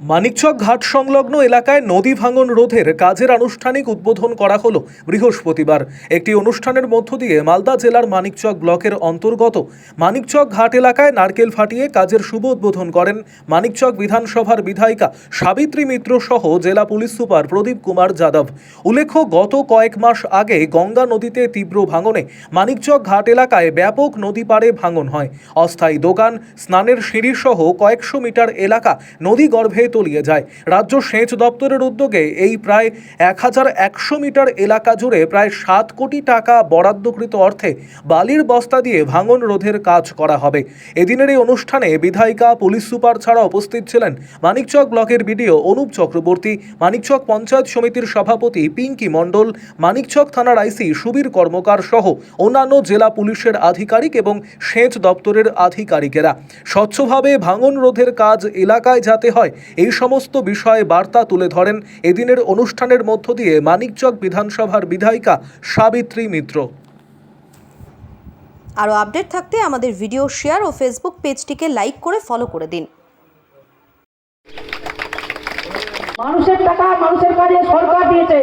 মানিকচক ঘাট সংলগ্ন এলাকায় নদী ভাঙন রোধের কাজের আনুষ্ঠানিক উদ্বোধন করা হলো বৃহস্পতিবার। একটি অনুষ্ঠানের মধ্য দিয়ে মালদা জেলার মানিকচক ব্লকের অন্তর্গত মানিকচক ঘাট এলাকায় নারকেল ফাটিয়ে কাজের শুভ উদ্বোধন করেন মানিকচক বিধানসভার বিধায়িকা সাবিত্রী মিত্র সহ জেলা পুলিশ সুপার প্রদীপ কুমার যাদব। উল্লেখ্য, গত কয়েক মাস আগে গঙ্গা নদীতে তীব্র ভাঙনে মানিকচক ঘাট এলাকায় ব্যাপক নদী পাড়ে ভাঙন হয়। অস্থায়ী দোকান, স্নানের সিঁড়ি সহ কয়েকশো মিটার এলাকা নদী গর্ভে তলিয়ে যায়। রাজ্য সেচ দপ্তরের উদ্যোগে এই প্রায় এক হাজার একশো মিটার এলাকা জুড়ে প্রায় সাত কোটি টাকা বরাদ্দকৃত অর্থে বালির বস্তা দিয়ে ভাঙন রোধের কাজ করা হবে। এদিনের এই অনুষ্ঠানে বিধায়িকা, পুলিশ সুপার ছাড়া উপস্থিত ছিলেন মানিকচক ব্লকের বিডিও অনুপ চক্রবর্তী, মানিকচক পঞ্চায়েত সমিতির সভাপতি পিঙ্কি মণ্ডল, মানিকচক থানার আইসি সুবীর কর্মকার সহ অন্যান্য জেলা পুলিশের আধিকারিক এবং সেচ দপ্তরের আধিকারিকেরা। স্বচ্ছভাবে ভাঙন রোধের কাজ এলাকায় যাতে হয় এই সমস্ত বিষয়ে বার্তা তুলে ধরেন এদিনের অনুষ্ঠানের মধ্য দিয়ে মানিকচক বিধানসভার বিধায়িকা সাবিত্রী মিত্র। আরও আপডেট থাকতে আমাদের ভিডিও শেয়ার ও ফেসবুক পেজটিকে লাইক করে ফলো করে দিন। মানুষের টাকা মানুষের কাজে সরকার দিয়েছে।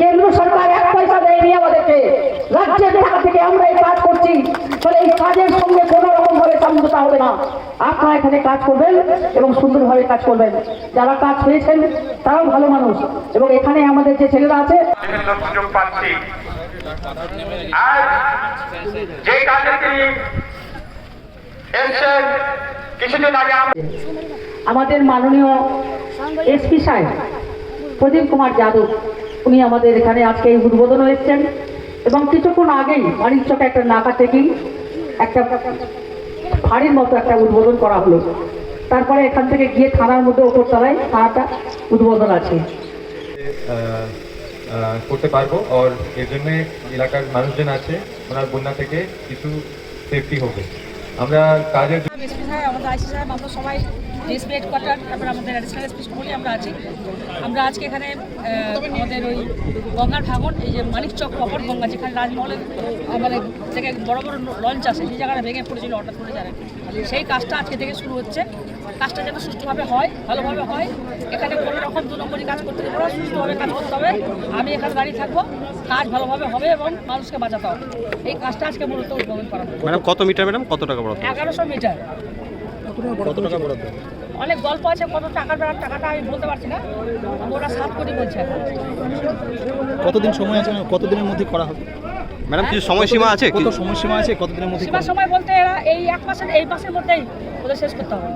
কেন্দ্র সরকার এক পয়সা দেয়নি আমাদেরকে। রাজ্যের টাকা থেকে আমরা এই কাজ করছি। ফলে এই কাজের সঙ্গে কোনো রকম হবে না। আপনারা এখানে কাজ করবেন এবং সুন্দরভাবে কাজ করবেন। যারা কাজ পেয়েছেন তারাও ভালো মানুষ। এবং এখানে আমাদের যে ছেলেরা আছে সুযোগ পাচ্ছি। আর যে কাজে তিনি কিছুদিন আগে আমাদের মাননীয় এসপি সাহেব প্রদীপ কুমার যাদব উনি আমাদের এখানে আজকে এই উদ্বোধন এসেছেন। এবং কিছুক্ষণ আগেই মানিকচকে একটা নাকা টেকিং একটা ফাড়ির মতো একটা উদ্বোধন করা হলো। তারপরে এখান থেকে গিয়ে থানার মধ্যে ওপর তলায় থানাটা উদ্বোধন আছে। করতে পারব আর এর জন্য এলাকার মানুষজন আছে ওনার বন্যা থেকে কিছু সেফটি হবে। আমরা কাজের আমাদের আইসি সাহেব আমরা সবাই ডিএসপি হেডকোয়ার্টার তারপর আমাদের অ্যাডিশনাল এসপি সকলেই আমরা আছি। আমরা আজকে এখানে আমাদের ওই গঙ্গার ভাঙন এই যে মানিক চক প্রপার গঙ্গা যেখানে রাজমহলের মানে থেকে বড় বড় লঞ্চ আছে সেই জায়গাটা ভেঙে পড়েছিল হঠাৎ করে জানেন। সেই কাজটা আজকে থেকে শুরু হচ্ছে। কাজটা যেন সুষ্ঠুভাবে হয় ভালোভাবে হয় এখানে কোনো রকম দু নম্বরই কাজ করতে না সুষ্ঠুভাবে কাজ করতে হবে। আমি এখানে দাঁড়িয়ে থাকব কাজ ভালোভাবে হবে এবং মানুষকে বাঁচাতে হবে। এই কাজটা আজকে মূলত উদ্বোধন করা হবে ম্যাডাম কত মিটার ম্যাডাম? কত টাকা বরাদ্দ? এগারোশো মিটার। কত টাকা বরাদ্দ? অনেক গল্প আছে কত টাকা দেওয়ার টাকাটা আমি বলতে পারছি না ওরা সাত কোটি বলছে। কতদিন সময় আছে? কতদিনের মধ্যে করা হবে? ম্যাডাম কিছু সময়সীমা আছে? কত সময়সীমা আছে? কতদিনের মধ্যে সীমা সময় বলতে এরা এই এক মাসের এই মাসের মধ্যেই ওদের শেষ করতে হবে।